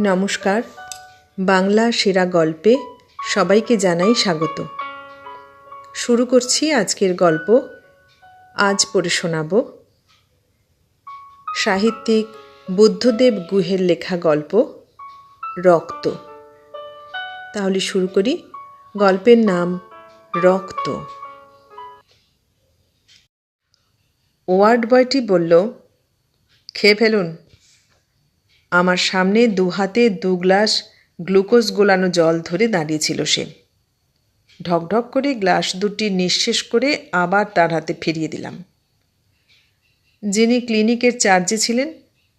নমস্কার। বাংলা সেরা গল্পে সবাইকে জানাই স্বাগত। শুরু করছি আজকের গল্প। আজ পড়ে শোনাব সাহিত্যিক বুদ্ধদেব গুহের লেখা গল্প, রক্ত। তাহলে শুরু করি। গল্পের নাম রক্ত। ওয়ার্ড বয়টি বলল, খেয়ে ফেলুন। আমার সামনে দু হাতে দু গ্লাস গ্লুকোজ গোলানো জল ধরে দাঁড়িয়েছিল সে। ঢকঢক করে গ্লাস দুটি নিঃশেষ করে আবার তার হাতে ফিরিয়ে দিলাম। যিনি ক্লিনিকের চার্জে ছিলেন,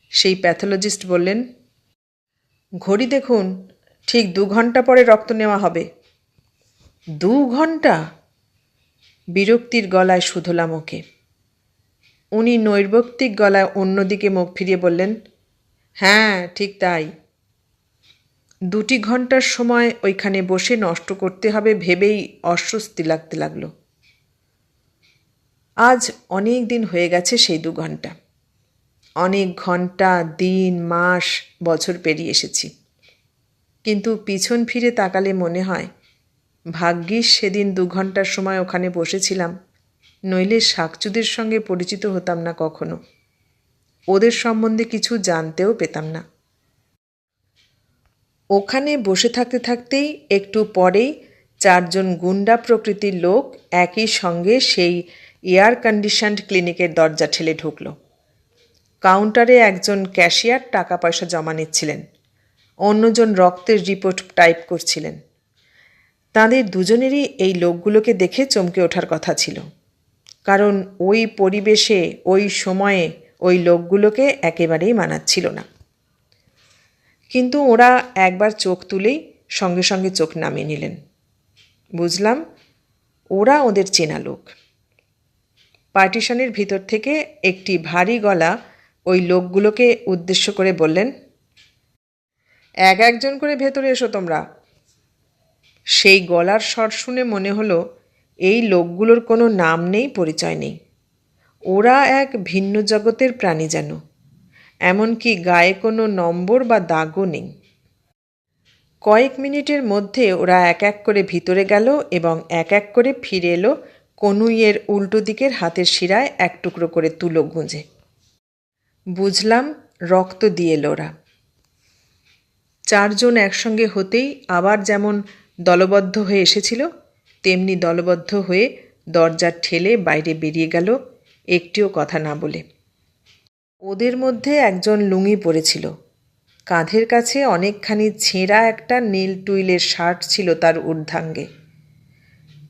সেই প্যাথোলজিস্ট বললেন, ঘড়ি দেখুন, ঠিক দু ঘণ্টা পরে রক্ত নেওয়া হবে। দু ঘণ্টা? বিরক্তির গলায় শুধলাম ওকে। উনি নৈর্বক্তিক গলায় অন্যদিকে মুখ ফিরিয়ে বললেন হ্যাঁ ঠিক তাই। দুটি ঘণ্টার সময় ওইখানে বসে নষ্ট করতে হবে ভেবেই অস্বস্তি লাগতে লাগল। আজ অনেক দিন হয়ে গেছে সেই দু ঘণ্টা। অনেক ঘণ্টা, দিন, মাস, বছর পেরিয়ে এসেছি। কিন্তু পিছন ফিরে তাকালে মনে হয়, ভাগ্যিস সেদিন দু ঘণ্টার সময় ওখানে বসেছিলাম, নইলে শাকচুদের সঙ্গে পরিচিত হতাম না কখনো। ওদের সম্বন্ধে কিছু জানতেও পেতাম না। ওখানে বসে থাকতে থাকতেই একটু পরেই চারজন গুন্ডা প্রকৃতির লোক একই সঙ্গে সেই এয়ার কন্ডিশনড ক্লিনিকের দরজা ঠেলে ঢুকল। কাউন্টারে একজন ক্যাশিয়ার টাকা পয়সা জমা নিচ্ছিলেন। অন্যজন রক্তের রিপোর্ট টাইপ করছিলেন। তাদের দুজনেরই এই লোকগুলোকে দেখে চমকে ওঠার কথা ছিল। কারণ ওই পরিবেশে, ওই সময়ে ওই লোকগুলোকে একেবারেই মানাচ্ছিল না। কিন্তু ওরা একবার চোখ তুলেই সঙ্গে সঙ্গে চোখ নামিয়ে নিলেন। বুঝলাম, ওরা ওদের চেনা লোক। পার্টিশনের ভিতর থেকে একটি ভারী গলা ওই লোকগুলোকে উদ্দেশ্য করে বললেন, এক একজন করে ভেতরে এসো তোমরা। সেই গলার স্বর শুনে মনে হলো, এই লোকগুলোর কোনো নাম নেই, পরিচয় নেই। ওরা এক ভিন্ন জগতের প্রাণী যেন, এমনকি গায়ে কোনো নম্বর বা দাগও নেই। কয়েক মিনিটের মধ্যে ওরা এক এক করে ভিতরে গেল এবং এক এক করে ফিরে এলো কনুইয়ের উল্টো দিকের হাতের শিরায় এক টুকরো করে তুলো গুঁজে। বুঝলাম, রক্ত দিয়ে এলো ওরা। চারজন একসঙ্গে হতেই আবার যেমন দলবদ্ধ হয়ে এসেছিল, তেমনি দলবদ্ধ হয়ে দরজার ঠেলে বাইরে বেরিয়ে গেল একটিও কথা না বলে। ওদের মধ্যে একজন লুঙ্গি পরেছিল। কাঁধের কাছে অনেকখানি ছেঁড়া একটা নীল টুইলের শার্ট ছিল তার ঊর্ধ্বাঙ্গে।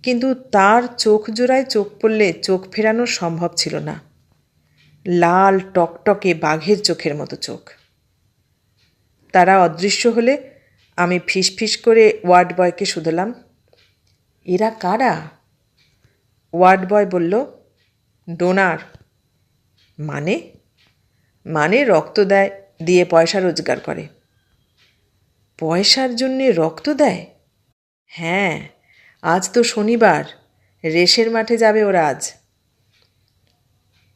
কিন্তু তার চোখ জোড়ায় চোখ পড়লে চোখ ফেরানো সম্ভব ছিল না। লাল টকটকে বাঘের চোখের মতো চোখ। তারা অদৃশ্য হলে আমি ফিস করে ওয়ার্ড বয়কে শুধলাম, এরা কারা? ওয়ার্ড বয় বলল ডোনার। মানে? মানে রক্ত দেয়, দিয়ে পয়সা রোজগার করে। পয়সার জন্যে রক্ত দেয়? হ্যাঁ আজ তো শনিবার, রেশের মাঠে যাবে ওরা আজ।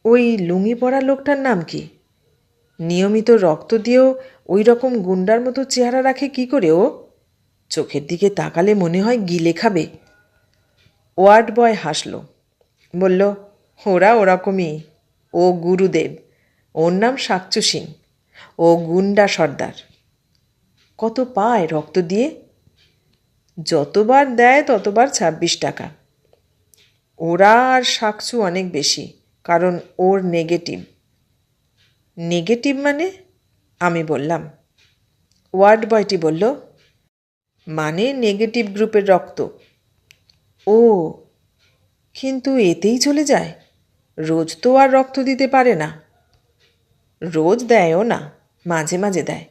ওই লুঙ্গি পরা লোকটার নাম কি? নিয়মিত রক্ত দিয়েও ওই রকম গুন্ডার মতো চেহারা রাখে কি করে ও? চোখের দিকে তাকালে মনে হয় গিলে খাবে। ওয়ার্ড বয় হাসল, বলল ওরা ওরকমই। ও গুরুদেব। ওর নাম সাকচু সিং। ও গুন্ডা সর্দার। কত পায় রক্ত দিয়ে? যতবার দেয় ততবার ছাব্বিশ টাকা। ওরা আর সাকচু অনেক বেশি, কারণ ওর নেগেটিভ। নেগেটিভ মানে? আমি বললাম। ওয়ার্ড বয়টি বলল মানে নেগেটিভ গ্রুপের রক্ত। ও, কিন্তু এতেই চলে যায়। রোজ তো আর রক্ত দিতে পারে না। রোজ দেয়ও না, মাঝে মাঝে দেয়।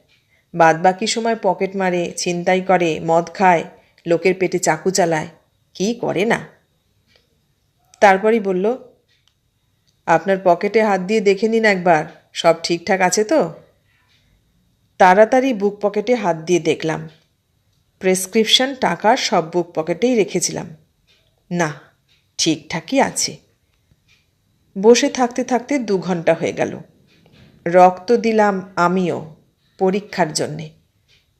বাদ বাকি সময় পকেট মারে, ছিনতাই করে, মদ খায়, লোকের পেটে চাকু চালায়, কি করে না? তারপরই বলল, আপনার পকেটে হাত দিয়ে দেখে নিন একবার, সব ঠিকঠাক আছে তো? তাড়াতাড়ি বুক পকেটে হাত দিয়ে দেখলাম। প্রেসক্রিপশন টাকা সব বুক পকেটেই রেখেছিলাম। না, ঠিকঠাকই আছে। বসে থাকতে থাকতে দু ঘণ্টা হয়ে গেল। রক্ত দিলাম আমিও পরীক্ষার জন্যে।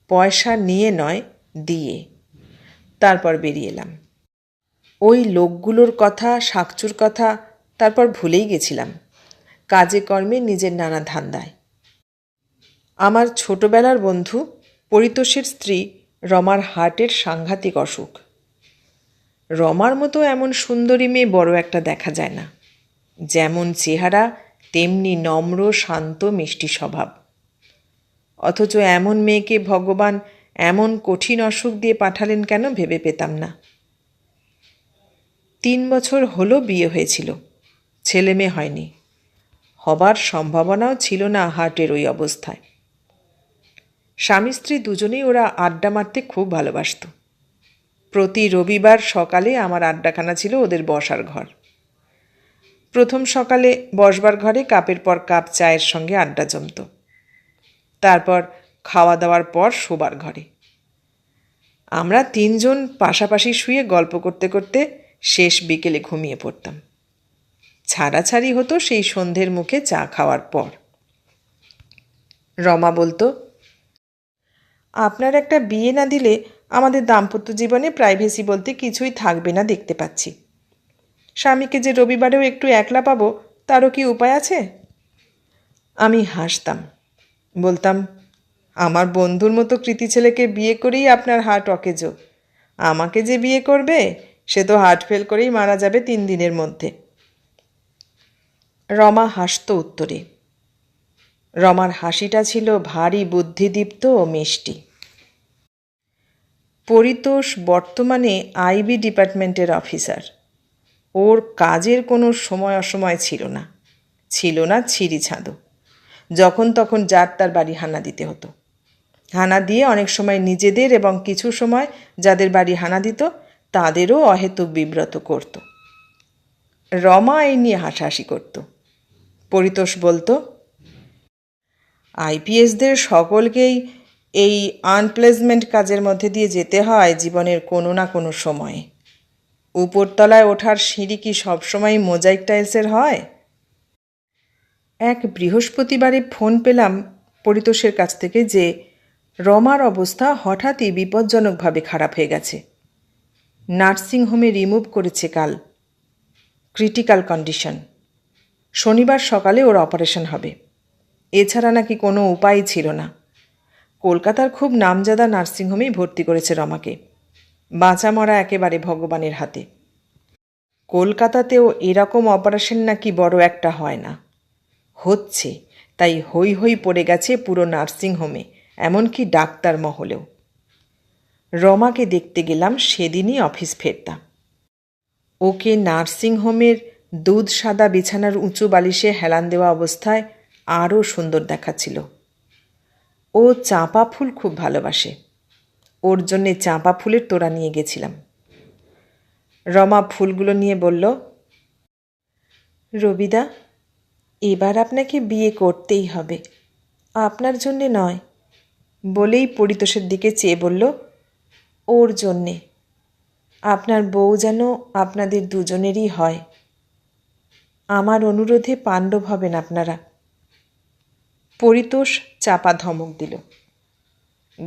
পয়সা নিয়ে নয়, দিয়ে। তারপর বেরিয়ে এলাম। ওই লোকগুলোর কথা, শাকচুর কথা তারপর ভুলেই গেছিলাম। কাজে কর্মে নিজের নানা ধান্দায়। আমার ছোটবেলার বন্ধু পরিতোষের স্ত্রী রমার হার্টের সাংঘাতিক অসুখ। রমার মতো এমন সুন্দরী মেয়ে বড় একটা দেখা যায় না। যেমন চেহারা, তেমনি নম্র, শান্ত, মিষ্টি স্বভাব। অথচ এমন মেয়েকে ভগবান এমন কঠিন অসুখ দিয়ে পাঠালেন কেন ভেবে পেতাম না। তিন বছর হলো বিয়ে হয়েছিল, ছেলে মেয়ে হয়নি। হবার সম্ভাবনাও ছিল না হার্টের ওই অবস্থায়। স্বামী স্ত্রী দুজনেই ওরা আড্ডা মারতে খুব ভালোবাসত। প্রতি রবিবার সকালে আমার আড্ডাখানা ছিল ওদের বসার ঘর। প্রথম সকালে বসবার ঘরে কাপের পর কাপ চায়ের সঙ্গে আড্ডা জমত। তারপর খাওয়া দাওয়ার পর শোবার ঘরে। আমরা তিনজন পাশাপাশি শুয়ে গল্প করতে করতে শেষ বিকেলে ঘুমিয়ে পড়তাম। ছাড়াছাড়ি হতো সেই সন্ধ্যের মুখে চা খাওয়ার পর। রমা বলতো, আপনার একটা বিয়ে না দিলে আমাদের দাম্পত্য জীবনে প্রাইভেসি বলতে কিছুই থাকবে না দেখতে পাচ্ছি। স্বামীকে যে রবিবারেও একটু একলা পাবো, তারও কি উপায় আছে? আমি হাসতাম। বলতাম, আমার বন্ধুর মতো কৃতি ছেলেকে বিয়ে করেই আপনার হার্ট অকেজো। আমাকে যে বিয়ে করবে, সে তো হার্ট ফেল করেই মারা যাবে তিন দিনের মধ্যে। রমা হাসত উত্তরে। রমার হাসিটা ছিল ভারী বুদ্ধিদীপ্ত ও মিষ্টি। পরিতোষ বর্তমানে আইবি ডিপার্টমেন্টের অফিসার। ওর কাজের কোনো সময় অসময় ছিল না। ছিল না ছিঁড়ি ছাঁদো যখন তখন যার তার বাড়ি হানা দিতে হতো। হানা দিয়ে অনেক সময় নিজেদের এবং কিছু সময় যাদের বাড়ি হানা দিত, তাদেরও অহেতুক বিব্রত করত। রমা এই নিয়ে হাসাহাসি করত। পরিতোষ বলতো, আইপিএসদের সকলকেই এই আনপ্লেসমেন্ট কাজের মধ্যে দিয়ে যেতে হয় জীবনের কোনো না কোনো সময়ে। উপরতলায় ওঠার সিঁড়ি কি সবসময় মোজাইক টাইলসের হয়? এক বৃহস্পতিবারে ফোন পেলাম পরিতোষের কাছ থেকে যে রমার অবস্থা হঠাৎই বিপজ্জনকভাবে খারাপ হয়ে গেছে। নার্সিংহোমে রিমুভ করেছে কাল। Critical condition. শনিবার সকালে ওর অপারেশন হবে। এছাড়া নাকি কোনো উপায় ছিল না। কলকাতার খুব নামজাদা নার্সিংহোমেই ভর্তি করেছে রমাকে। বাঁচা মরা একেবারে ভগবানের হাতে। কলকাতাতেও এরকম অপারেশন নাকি বড় একটা হয় না। হচ্ছে, তাই হই হই পড়ে গেছে পুরো নার্সিংহোমে, এমনকি ডাক্তার মহলেও। রমাকে দেখতে গেলাম সেদিনই অফিস ফেরতাম ওকে নার্সিংহোমের দুধ সাদা বিছানার উঁচু বালিশে হেলান দেওয়া অবস্থায় আরও সুন্দর দেখাচ্ছিল। ও চাঁপা ফুল খুব ভালোবাসে। ওর জন্যে চাঁপা ফুলের তোড়া নিয়ে গেছিলাম। রমা ফুলগুলো নিয়ে বলল, রবিদা, এবার আপনাকে বিয়ে করতেই হবে। আপনার জন্যে নয়। বলেই পরিতোষের দিকে চেয়ে বলল, ওর জন্যে। আপনার বউ যেন আপনাদের দুজনেরই হয়। আমার অনুরোধে পাণ্ডব হবেন আপনারা। পরিতোষ চাপা ধমক দিল।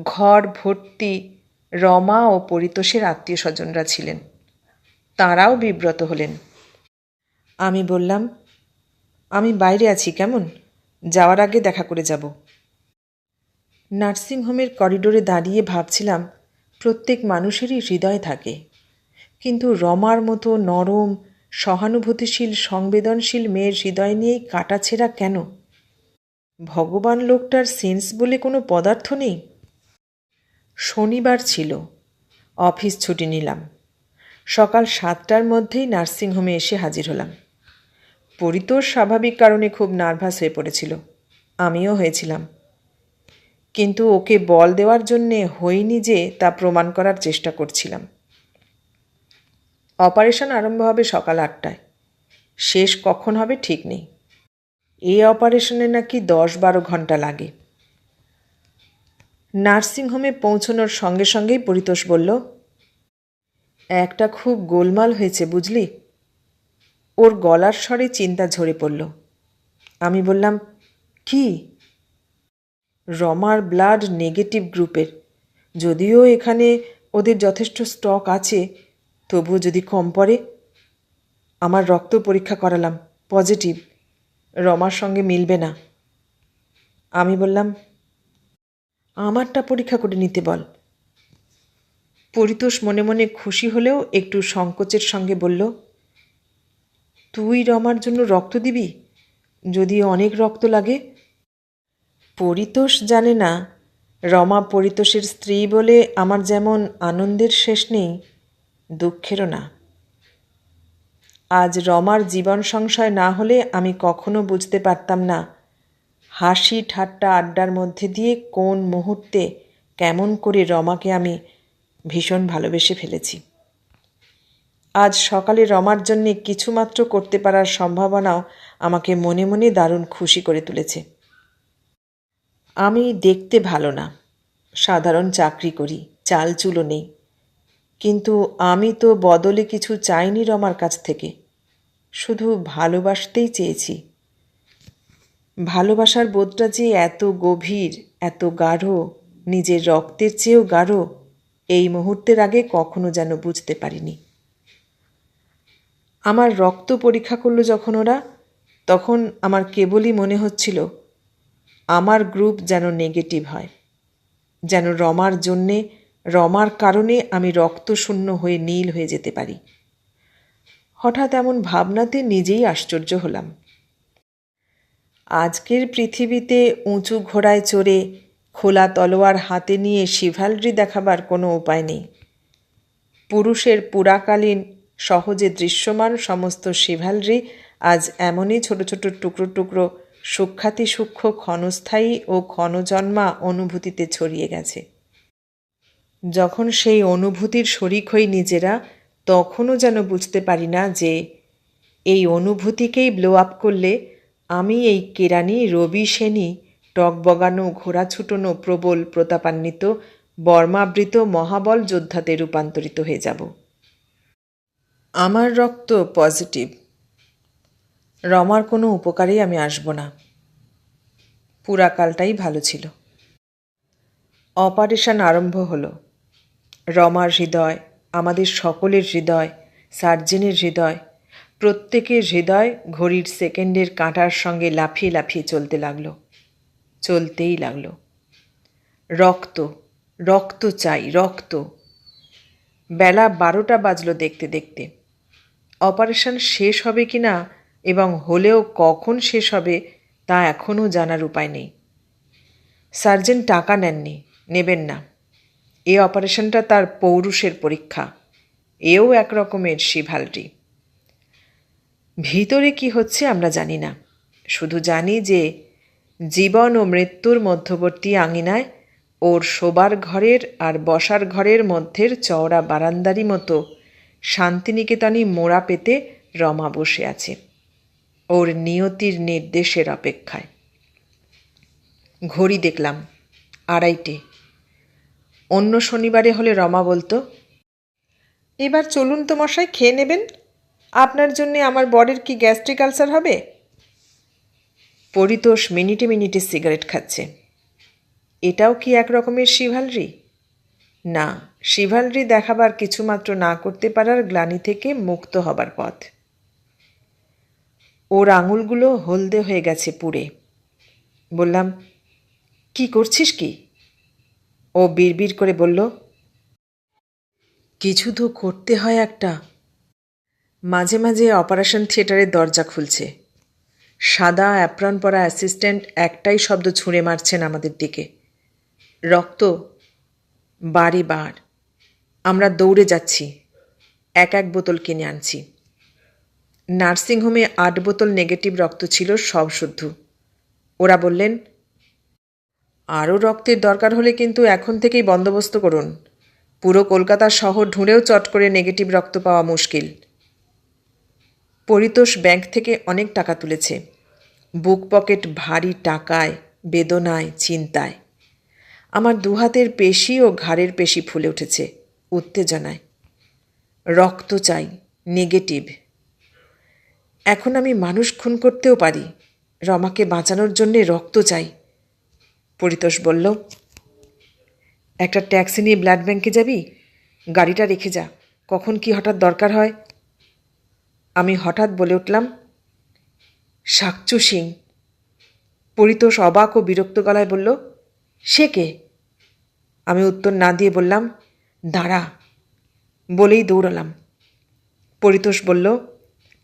ঘর ভর্তি রমা ও পরিতোষের আত্মীয় স্বজনরা ছিলেন। তাঁরাও বিব্রত হলেন। আমি বললাম, আমি বাইরে আছি কেমন? যাওয়ার আগে দেখা করে যাব। নার্সিংহোমের করিডোরে দাঁড়িয়ে ভাবছিলাম, প্রত্যেক মানুষেরই হৃদয় থাকে। কিন্তু রমার মতো নরম, সহানুভূতিশীল, সংবেদনশীল মেয়ের হৃদয় নিয়েই কাটাছেঁড়া কেন? ভগবান লোকটার সেন্স বলে কোনো পদার্থ নেই। শনিবার ছিল। অফিস ছুটি নিলাম। সকাল সাতটার মধ্যেই নার্সিংহোমে এসে হাজির হলাম। পরিতোষ স্বাভাবিক কারণে খুব নার্ভাস হয়ে পড়েছিল। আমিও হয়েছিলাম। কিন্তু ওকে বল দেওয়ার জন্যে হইনি যে তা প্রমাণ করার চেষ্টা করছিলাম। অপারেশন আরম্ভ হবে সকাল আটটায়। শেষ কখন হবে ঠিক নেই। এই অপারেশনে নাকি দশ বারো ঘণ্টা লাগে। নার্সিংহোমে পৌঁছনোর সঙ্গে সঙ্গেই পরিতোষ বলল, একটা খুব গোলমাল হয়েছে, বুঝলি? ওর গলার স্বরে চিন্তা ঝরে পড়ল। আমি বললাম, কি? রমার ব্লাড নেগেটিভ গ্রুপের। যদিও এখানে ওদের যথেষ্ট স্টক আছে, তবুও যদি কম পড়ে, আমার রক্ত পরীক্ষা করালাম, পজিটিভ। রমার সঙ্গে মিলবে না। আমি বললাম আমারটা পরীক্ষা করে নিতে বল। পরিতোষ মনে মনে খুশি হলেও একটু সংকোচের সঙ্গে বলল, তুই রমার জন্য রক্ত দিবি? যদি অনেক রক্ত লাগে? পরিতোষ জানে না, রমা পরিতোষের স্ত্রী বলে আমার যেমন আনন্দের শেষ নেই, দুঃখেরও না। আজ রমার জীবন সংশয় না হলে আমি কখনো বুঝতে পারতাম না হাসি ঠাট্টা আড্ডার মধ্যে দিয়ে কোন মুহূর্তে কেমন করে রমাকে আমি ভীষণ ভালোবেসে ফেলেছি। আজ সকালে রমার জন্যে কিছুমাত্র করতে পারার সম্ভাবনাও আমাকে মনে মনে দারুণ খুশি করে তুলেছে। আমি দেখতে ভালো না। সাধারণ চাকরি করি, চাল চুলো নেই। কিন্তু আমি তো বদলে কিছু চাইনি রমার কাছ থেকে। শুধু ভালোবাসতেই চেয়েছি। ভালোবাসার বোধটা যে এত গভীর, এত গাঢ়, নিজের রক্তের চেয়েও গাঢ়, এই মুহূর্তের আগে কখনো যেন বুঝতে পারিনি। আমার রক্ত পরীক্ষা করল যখন ওরা, তখন আমার কেবলই মনে হচ্ছিল, আমার গ্রুপ যেন নেগেটিভ হয়, যেন রমার জন্যে, রমার কারণে আমি রক্তশূন্য হয়ে নীল হয়ে যেতে পারি। হঠাৎ এমন ভাবনাতে নিজেই আশ্চর্য হলাম। আজকের পৃথিবীতে উঁচু ঘোড়ায় চড়ে খোলা তলোয়ার হাতে নিয়ে শিভালরি দেখাবার কোনো উপায় নেই। পুরুষের পুরাকালীন সহজে দৃশ্যমান সমস্ত শিভালরি আজ এমনই ছোট ছোট টুকরো টুকরো সূক্ষাতি সূক্ষ্ম ক্ষণস্থায়ী ও ক্ষণজন্মা অনুভূতিতে ছড়িয়ে গেছে। যখন সেই অনুভূতির শরিক হই নিজেরা, তখনও যেন বুঝতে পারি না যে এই অনুভূতিকেই ব্লো আপ করলে আমি এই কেরানি, রবি সেনী, টক বগানো, ঘোড়া ছুটোনো, প্রবল, প্রতাপান্বিত, বর্মাবৃত, মহাবল যোদ্ধাতে রূপান্তরিত হয়ে যাব। আমার রক্ত পজিটিভ। রমার কোনো উপকারেই আমি আসব না। পুরাকালটাই ভালো ছিল। অপারেশন আরম্ভ হলো। রমার হৃদয়, আমাদের সকলের হৃদয়, সার্জেনের হৃদয় প্রত্যেকের হৃদয় ঘড়ির সেকেন্ডের কাঁটার সঙ্গে লাফিয়ে লাফিয়ে চলতে লাগল। চলতেই লাগল। রক্ত রক্ত চাই, রক্ত। বেলা বারোটা বাজলো দেখতে দেখতে। অপারেশন শেষ হবে কি না এবং হলেও কখন শেষ হবে তা এখনও জানার উপায় নেই। সার্জেন টাকা নেননি, নেবেন না। এ অপারেশনটা তার পৌরুষের পরীক্ষা। এও এক রকমের শিভালটি। ভিতরে কি হচ্ছে আমরা জানি না। শুধু জানি যে জীবন ও মৃত্যুর মধ্যবর্তী আঙিনায় ওর শোবার ঘরের আর বসার ঘরের মধ্যের চওড়া বারান্দারি মতো শান্তিনিকেতনই মোড়া পেতে রমা বসে আছে। ওর নিয়তির নির্দেশের অপেক্ষায়। ঘড়ি দেখলাম, আড়াইটে। অন্য শনিবারে হলে রমা বলতো, এবার চলুন তো মশাই, খেয়ে নেবেন? আপনার জন্যে আমার বরের কি গ্যাস্ট্রিক আলসার হবে? পরিতোষ মিনিটে মিনিটে সিগারেট খাচ্ছে। এটাও কি এক রকমের শিভালরি? না, শিভালরি দেখাবার কিছুমাত্র না করতে পারার গ্লানি থেকে মুক্ত হবার পথ। ওর আঙুলগুলো হলদে হয়ে গেছে পুড়ে। বললাম, কি করছিস কি? ও বিড়বিড় করে বলল, কিছু তো করতে হয় একটা। মাঝে মাঝে অপারেশন থিয়েটারের দরজা খুলছে। সাদা অ্যাপ্রন পরা অ্যাসিস্ট্যান্ট একটাই শব্দ ছুঁড়ে মারছেন আমাদের দিকে। রক্ত, বাড়ি বার। আমরা দৌড়ে যাচ্ছি। এক এক বোতল কিনে আনছি। নার্সিংহোমে আট বোতল নেগেটিভ রক্ত ছিল, সব শুদ্ধ। ওরা বললেন, আরও রক্তের দরকার হলে কিন্তু এখন থেকেই বন্দোবস্ত করুন। পুরো কলকাতা শহর ঢুঁড়েও চট করে নেগেটিভ রক্ত পাওয়া মুশকিল। পরিতোষ ব্যাংক থেকে অনেক টাকা তুলেছে। বুক পকেট ভারী টাকায়, বেদনায়, চিন্তায়। আমার দুহাতের পেশি ও ঘাড়ের পেশি ফুলে উঠেছে, উত্তেজনায়। রক্ত চাই, নেগেটিভ। এখন আমি মানুষ খুন করতেও পারি, রমাকে বাঁচানোর জন্যে রক্ত চাই, পরিতোষ বলল। একটা ট্যাক্সি নিয়ে ব্লাড ব্যাংকে যাবি? গাড়িটা রেখে যা, কখন কি হঠাৎ দরকার হয়? আমি হঠাৎ বলে উঠলাম শাকচু সিং। পরিতোষ অবাক ও বিরক্ত গলায় বলল, সে কে? আমি উত্তর না দিয়ে বললাম, দাঁড়া। বলেই দৌড়ালাম। পরিতোষ বলল,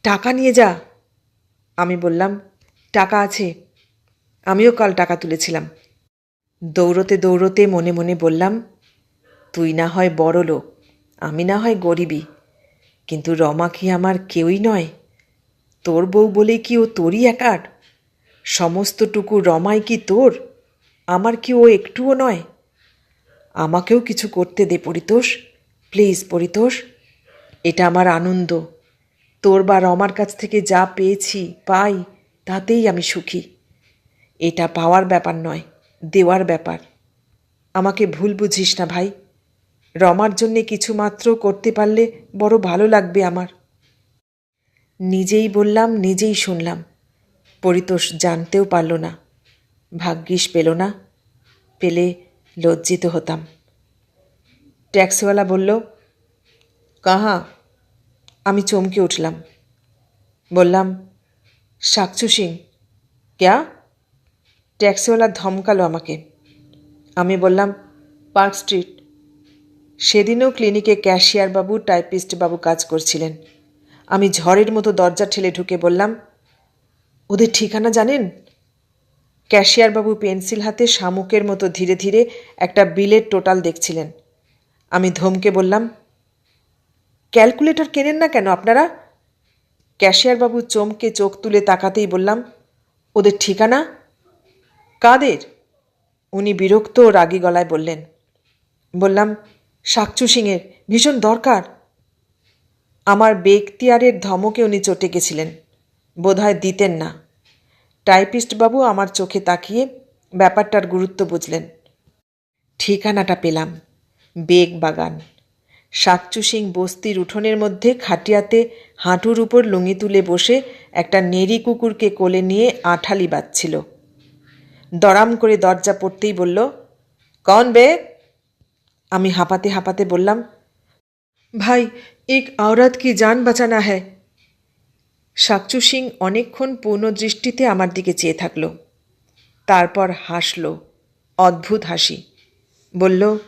টাকা নিয়ে যা। আমি বললাম, টাকা আছে। আমিও কাল টাকা তুলেছিলাম। দৌড়তে দৌড়তে মনে মনে বললাম, তুই না হয় বড় লোক আমি না হয় গরিবই কিন্তু রমা কি আমার কেউই নয়? তোর বউ বলে কি ও তোরই একার? সমস্তটুকু রমাই কি তোর? আমার কি ও একটুও নয়? আমাকেও কিছু করতে দে পরিতোষ প্লিজ পরিতোষ। এটা আমার আনন্দ। তোর বা রমার কাছ থেকে যা পেয়েছি, পাই, তাতেই আমি সুখী। এটা পাওয়ার ব্যাপার নয়, দেওয়ার ব্যাপার। আমাকে ভুল বুঝিস না ভাই। রমার জন্যে কিছু মাত্র করতে পারলে বড় ভালো লাগবে আমার। নিজেই বললাম, নিজেই শুনলাম। পরিতোষ জানতেও পারল না। ভাগ্যিস পেল না, পেলে লজ্জিত হতাম। ট্যাক্সিওয়ালা বলল, কাহা, আমি চমকে উঠলাম। বললাম, সাকচু সিং। ক্যা? ট্যাক্সিওয়ালা ধমকালো আমাকে। আমি বললাম, পার্ক স্ট্রিট। সেদিনও ক্লিনিকে ক্যাশিয়ার বাবু, টাইপিস্ট বাবু কাজ করছিলেন। আমি ঝড়ের মতো দরজা ঠেলে ঢুকে বললাম, ওদের ঠিকানা জানেন? ক্যাশিয়ার বাবু পেন্সিল হাতে শামুকের মতো ধীরে ধীরে একটা বিলের টোটাল দেখছিলেন। আমি ধমকে বললাম, ক্যালকুলেটর কেনেন না কেন আপনারা? ক্যাশিয়ারবাবু চমকে চোখ তুলে তাকাতেই বললাম, ওদের ঠিকানা? কাদের? উনি বিরক্ত ও রাগী গলায় বললেন, বললাম শাকচু সিংয়ের ভীষণ দরকার। আমার বেগতিয়ারের ধমকে উনি চটে গেছিলেন। বোধহয় দিতেন না। টাইপিস্ট বাবু আমার চোখে তাকিয়ে ব্যাপারটার গুরুত্ব বুঝলেন। ঠিকানাটা পেলাম। বেগ বাগান। সাকচু সিং বস্তির উঠোনের মধ্যে খাটিয়াতে হাঁটুর উপর লুঙি তুলে বসে একটা নেড়ি কুকুরকে কোলে নিয়ে আঠালি বাজছিল। দরাম করে দরজা পড়তেই বলল, কন বে? আমি হাঁপাতে হাঁপাতে বললাম, ভাই, এক আওরাত কি যান বাঁচানা হ্যাঁ সাকচু সিং অনেকক্ষণ পূর্ণ দৃষ্টিতে আমার দিকে চেয়ে থাকল। তারপর হাসল, অদ্ভুত হাসি। বলল,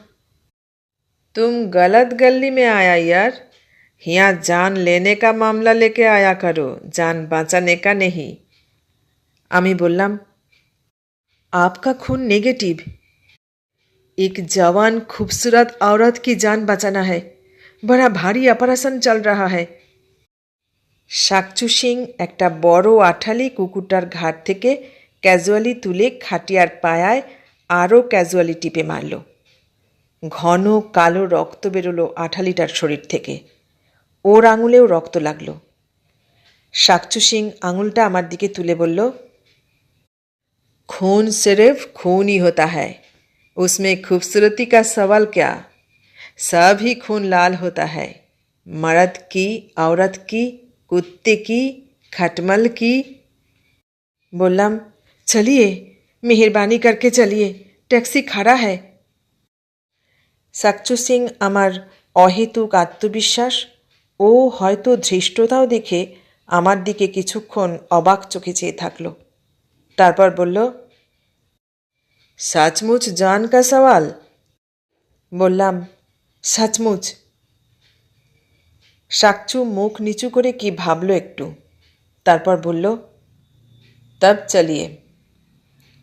তুম গলত গল্লি মে আয়া ইয়ার? হিয়া জান লেনে কা মামলা লেকে আয়া করো, জান বাঁচানে কা নেহি? আমি বললাম, আপকা খুন নেগেটিভ एक जवान खूबसूरत औरत की जान बचाना है बड़ा भारी ऑपरेशन चल रहा है শাকচু সিং একটা বড় আঠালি কুকুরটার ঘাট থেকে ক্যাজুয়ালি তুলে খাটিয়ার পায়ায় আরও ক্যাজুয়ালি টিপে মারল ঘন কালো রক্ত বেরোলো আঠালিটার শরীর থেকে ওর আঙুলেও রক্ত লাগলো শাকচু সিং আঙুলটা আমার দিকে তুলে বলল खून सिर्फ खून ही होता है उसमें खूबसूरती का सवाल क्या सब ही खून लाल होता है मर्द की औरत की कुत्ते की खटमल की बोलम चलिए मेहरबानी करके चलिए टैक्सी खड़ा है সাকচু সিং আমার অহেতুক আত্মবিশ্বাস ও হয়তো ধৃষ্টতাও দেখে আমার দিকে কিছুক্ষণ অবাক চোখে চেয়ে থাকল তারপর বলল সচমুচ জান কা সওয়াল বললাম সচমুচ সাকচু মুখ নিচু করে কি ভাবল একটু তারপর বলল তব চলিয়ে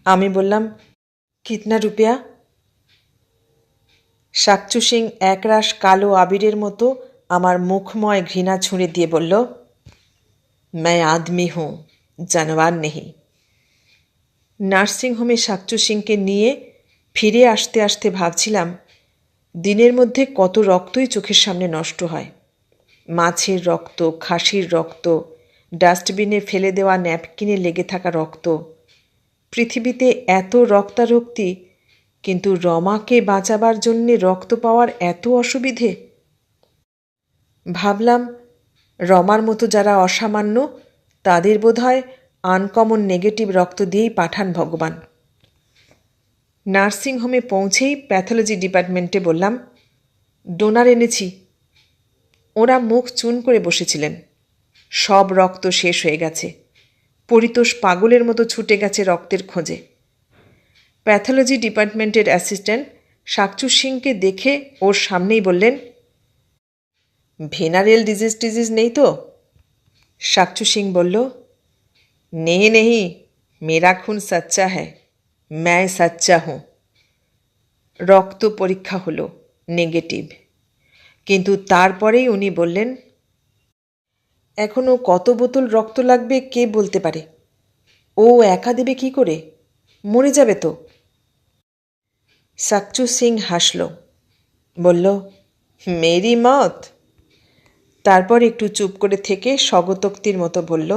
আমি বললাম কিতনা রুপিয়া শাকচু সিং একরাশ কালো আবিরের মতো আমার মুখময় ঘৃণা ছুঁড়ে দিয়ে বলল मैं आदमी हूँ জানোয়ার নেহি নার্সিংহোমে শাকচু সিংকে নিয়ে ফিরে আসতে আসতে ভাবছিলাম, দিনের মধ্যে কত রক্তই চোখের সামনে নষ্ট হয়। মাছের রক্ত, খাসির রক্ত, ডাস্টবিনে ফেলে দেওয়া ন্যাপকিনে লেগে থাকা রক্ত। পৃথিবীতে এত রক্তারক্তি, কিন্তু রমাকে বাঁচাবার জন্যে রক্ত পাওয়ার এত অসুবিধে। ভাবলাম, রমার মতো যারা অসামান্য, তাদের বোধহয় আনকমন নেগেটিভ রক্ত দিয়েই পাঠান ভগবান। নার্সিংহোমে পৌঁছেই প্যাথোলজি ডিপার্টমেন্টে বললাম, ডোনার এনেছি। ওরা মুখ চুন করে বসেছিলেন। সব রক্ত শেষ হয়ে গেছে। পরিতোষ পাগলের মতো ছুটে গেছে রক্তের খোঁজে। প্যাথোলজি ডিপার্টমেন্টের অ্যাসিস্ট্যান্ট সাকচু সিংকে দেখে ওর সামনেই বললেন, ভেনারেল ডিজিজ টিজিজ নেই তো? সাকচু সিং বলল নেই নেই মেরা খুন সচ্চা হ্যায় ম্যায় সচ্চা হুঁ রক্ত পরীক্ষা হলো নেগেটিভ কিন্তু তারপরেই উনি বললেন এখনও কত বোতল রক্ত লাগবে কে বলতে পারে ও একা দেবে কি করে মরে যাবে তো সাকচু সিং হাসল বলল মেরি মত তারপর একটু চুপ করে থেকে স্বগতোক্তির মতো বলল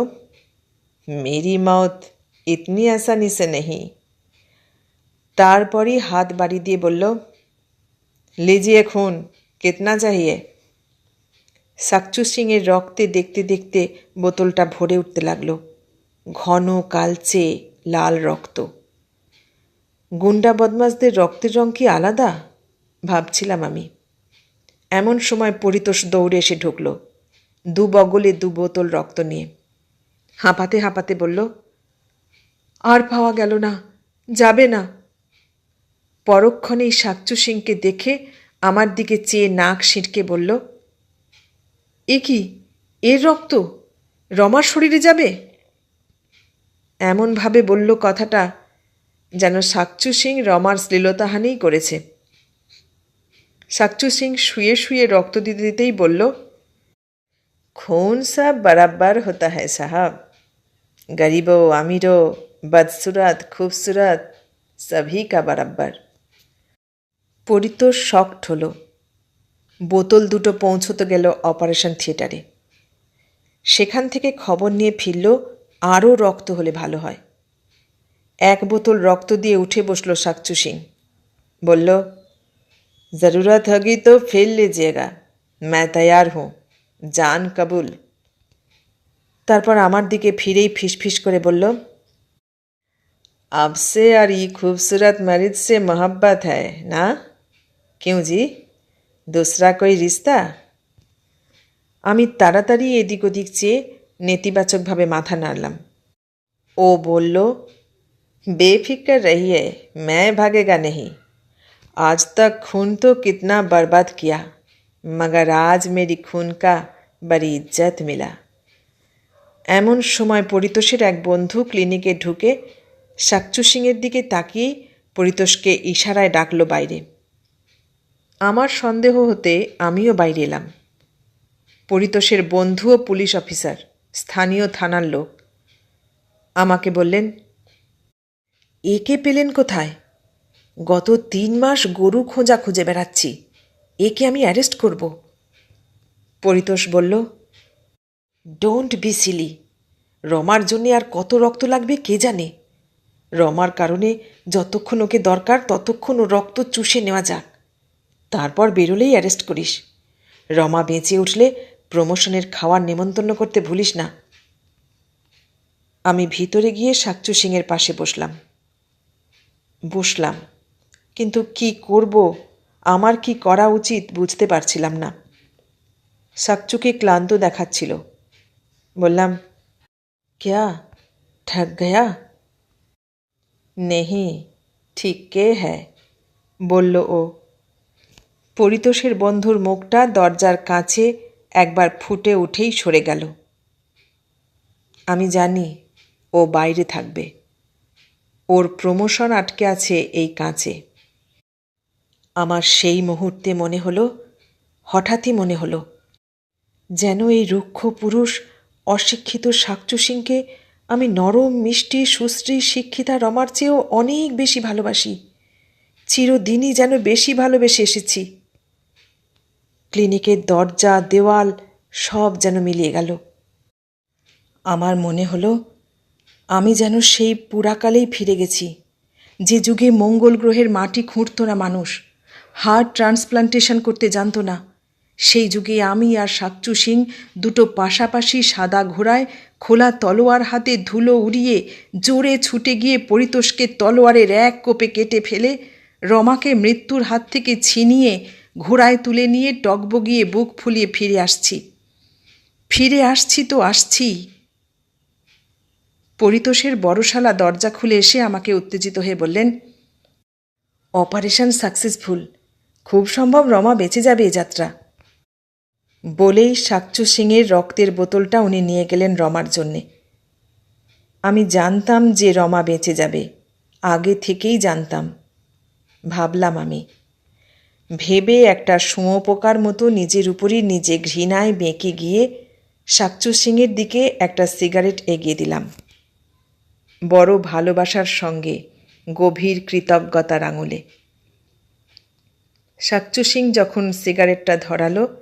মেরি মত ইতনি আসানি সে নেহি তারপরই হাত বাড়ি দিয়ে বলল লিজিয়ে খুন কিতনা চাহিয়ে সাকচু সিংয়ের রক্তে দেখতে দেখতে বোতলটা ভরে উঠতে লাগল ঘন কালচে লাল রক্ত গুন্ডা বদমাসদের রক্তের রং কি আলাদা ভাবছিলাম আমি এমন সময় পরিতোষ দৌড়ে এসে ঢুকল দু বগলে দু বোতল রক্ত নিয়ে হাঁপাতে হাঁপাতে বলল, আর পাওয়া গেল না, যাবে না। পরক্ষণেই সাকচু সিংকে দেখে আমার দিকে চেয়ে নাক সিঁটকে বলল, এ কি, এর রক্ত? রমার শরীরে যাবে? এমনভাবে বলল কথাটা যেন সাকচু সিং রমার শ্লীলতাহানিই করেছে। সাকচু সিং শুয়ে শুয়ে রক্ত দিতে দিতেই বলল, খুন সব বরাবর হতা হ্যায় সাহাব। গরিবো, আমিরো, বদসুরত, খুবসুরত সভি কা বরাবর পরিতোষ শক্ট হলো বোতল দুটো পৌঁছতে গেল অপারেশন থিয়েটারে। সেখান থেকে খবর নিয়ে ফিরল, আরও রক্ত হলে ভালো হয়। এক বোতল রক্ত দিয়ে উঠে বসল সাকচু সিং। বলল, জরুরত হগি তো ফেল লিজিয়েগা मैं তৈয়ার হুঁ। জান কবুল। তারপর আমার দিকে ফিরেই ফিসফিস করে বলল आपसे और ये खूबसूरत मरीज से मोहब्बत है ना क्यों जी दूसरा कोई रिश्ता আমি তাড়াতাড়ি এদিক ওদিক চেয়ে নেতিবাচকভাবে মাথা নাড়লাম ও বলল बेफिक्र रहिए मैं भागेगा नहीं आज तक खून तो कितना बर्बाद किया मगर आज मेरी खून का बड़ी इज्जत मिला এমন সময় পরিতোষের এক বন্ধু ক্লিনিকে ঢুকে সাকচু সিংয়ের দিকে তাকিয়ে পরিতোষকে ইশারায় ডাকলো বাইরে। আমার সন্দেহ হতে আমিও বাইরে এলাম। পরিতোষের বন্ধু ও পুলিশ অফিসার, স্থানীয় থানার লোক। আমাকে বললেন, একে পেলেন কোথায়? গত তিন মাস গরু খোঁজা খুঁজে বেড়াচ্ছি। একে আমি অ্যারেস্ট করব। পরিতোষ বলল ডোন্ট বি সিলি রমার জন্যে আর কত রক্ত লাগবে কে জানে? রমার কারণে যতক্ষণ ওকে দরকার ততক্ষণ ও রক্ত চুষে নেওয়া যাক। তারপর বেরোলেই অ্যারেস্ট করিস। রমা বেঁচে উঠলে প্রমোশনের খাওয়ার নেমন্তন্ন করতে ভুলিস না। আমি ভিতরে গিয়ে সাকচু সিংয়ের পাশে বসলাম। বসলাম। কিন্তু কি করব? আমার কি করা উচিত বুঝতে পারছিলাম না। সাকচুকে ক্লান্ত দেখাচ্ছিল। বললাম ক্যা ঠক গয়া নেহি ঠিক কে হ্যায় বলল ও। পরিতোষের বন্ধুর মুখটা দরজার কাছে একবার ফুটে উঠেই সরে গেল। আমি জানি ও বাইরে থাকবে। ওর প্রমোশন আটকে আছে এই কাঁচে। আমার সেই মুহূর্তে মনে হলো, হঠাৎই মনে হলো, যেন এই রুক্ষ পুরুষ অশিক্ষিত সাকচু সিংকে আমি নরম, মিষ্টি, সুশ্রী শিক্ষিতা রমার চেয়েও অনেক বেশি ভালোবাসি। চিরদিনই যেন বেশি ভালোবেসে এসেছি। ক্লিনিকের দরজা, দেওয়াল সব যেন মিলিয়ে গেল। আমার মনে হলো, আমি যেন সেই পুরাকালেই ফিরে গেছি, যে যুগে মঙ্গল গ্রহের মাটি খুঁড়ত না মানুষ হার্ট ট্রান্সপ্লান্টেশন করতে জানতো না। সেই যুগে আমি আর সাচ্চু সিং দুটো পাশাপাশি সাদা ঘোড়ায় খোলা তলোয়ার হাতে ধুলো উড়িয়ে জোরে ছুটে গিয়ে পরিতোষকে তলোয়ারের এক কোপে কেটে ফেলে রমাকে মৃত্যুর হাত থেকে ছিনিয়ে ঘোড়ায় তুলে নিয়ে টকবগিয়ে বুক ফুলিয়ে ফিরে আসছি। ফিরে আসছি তো আসছি। পরিতোষের বড়শালা দরজা খুলে এসে আমাকে উত্তেজিত হয়ে বললেন, অপারেশন সাকসেসফুল। খুব সম্ভব রমা বেঁচে যাবে এ যাত্রা। বলেই সাকচু সিংয়ের রক্তের বোতলটা উনি নিয়ে গেলেন রমার জন্যে। আমি জানতাম যে রমা বেঁচে যাবে। আগে থেকেই জানতাম। ভাবলাম আমি। ভেবে একটা শুঁয়োপোকার মতো নিজের উপরই নিজে ঘৃণায় বেঁকে গিয়ে সাকচু সিংয়ের দিকে একটা সিগারেট এগিয়ে দিলাম। বড় ভালোবাসার সঙ্গে গভীর কৃতজ্ঞতার আঙুলে। সাকচু সিং যখন সিগারেটটা ধরালো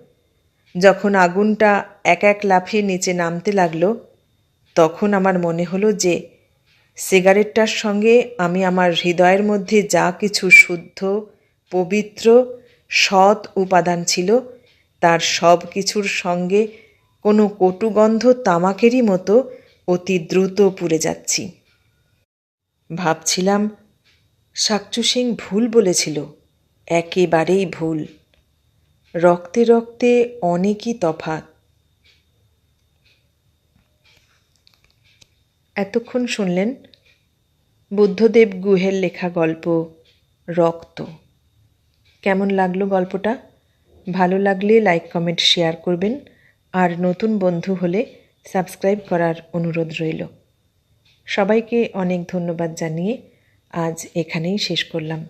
যখন আগুনটা এক এক লাফে নিচে নামতে লাগল, তখন আমার মনে হলো যে সিগারেটটার সঙ্গে আমি আমার হৃদয়ের মধ্যে যা কিছু শুদ্ধ, পবিত্র, সৎ উপাদান ছিল, তার সব কিছুর সঙ্গে কোনো কটুগন্ধ তামাকেরই মতো অতি দ্রুত পুড়ে যাচ্ছি। ভাবছিলাম, সাকচু সিং ভুল বলেছিল, একেবারেই ভুল। রক্তে রক্তে অনেকই তফাৎ। এতক্ষণ শুনলেন বুদ্ধদেব গুহের লেখা গল্প রক্ত। কেমন লাগল গল্পটা? ভালো লাগলে লাইক, কমেন্ট, শেয়ার করবেন। আর নতুন বন্ধু হলে সাবস্ক্রাইব করার অনুরোধ রইল। সবাইকে অনেক ধন্যবাদ জানিয়ে আজ এখানেই শেষ করলাম।